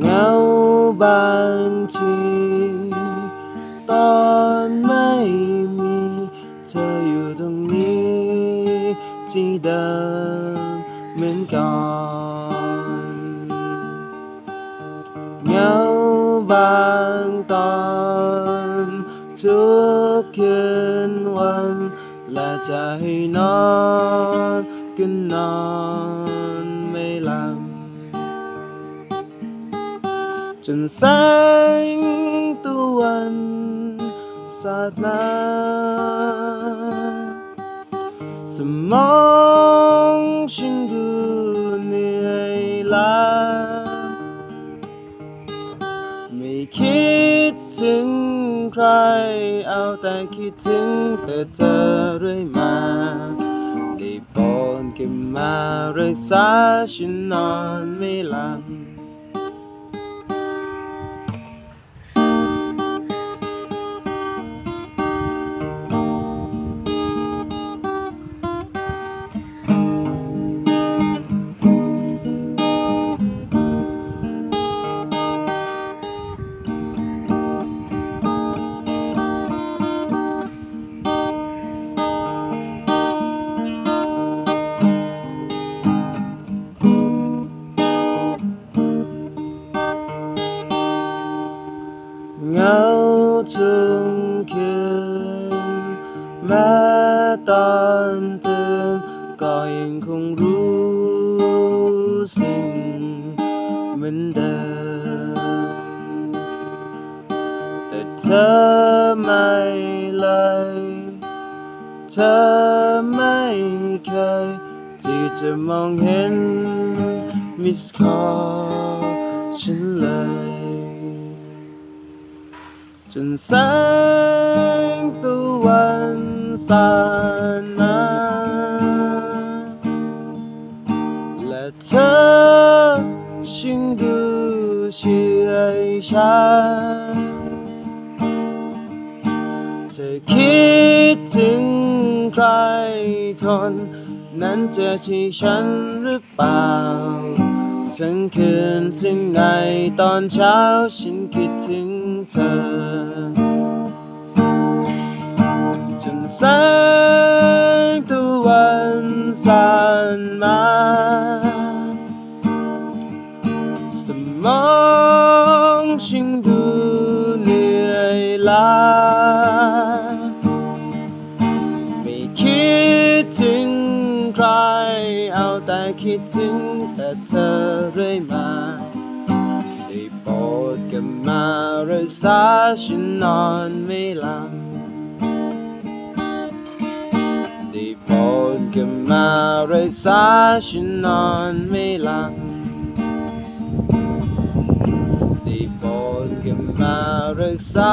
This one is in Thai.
เงาบางที ตอนไม่มี เธออยู่ตรงนี้ ที่เดิมเหมือนก่อนเงาบางตอนทุกคืนวัน และจะให้นอนก็นอนไม่หลับ จนแสงตะวันสาดมาสมองฉันดูเหนื่อยล้าไม่คิดถึงใครเอาแต่คิดถึงแต่เธอเรื่อยมาได้โปรดเก็บมารักษาฉันนอนไม่หลับ ทุกคืนแม้ตอนตื่นก็ยังคงรู้สึกเหมือนเดิม แต่เธอไม่เลย เธอไม่เคยที่จะมองเห็นมิสคอลฉันเลย จนแสงตะวันสาดมาและเธอชิงดูเชื่อฉันเธอคิดถึงใครคน นั้นเจะใช่ฉันหรือเปล่า ทั้งคืนถึงในตอนเช้าฉันคิดถึงเธอ จนแสงตะวันสาดมาสมองฉันดูเหนื่อยล้าไม่คิดถึง เอาแต่คิดถึงแต่เธอเรื่อยมาได้โปรดกลับมารักษาฉันนอนไม่หลับได้โปรดกลับมารักษาฉันนอนไม่หลับได้โปรดกลับมารักษา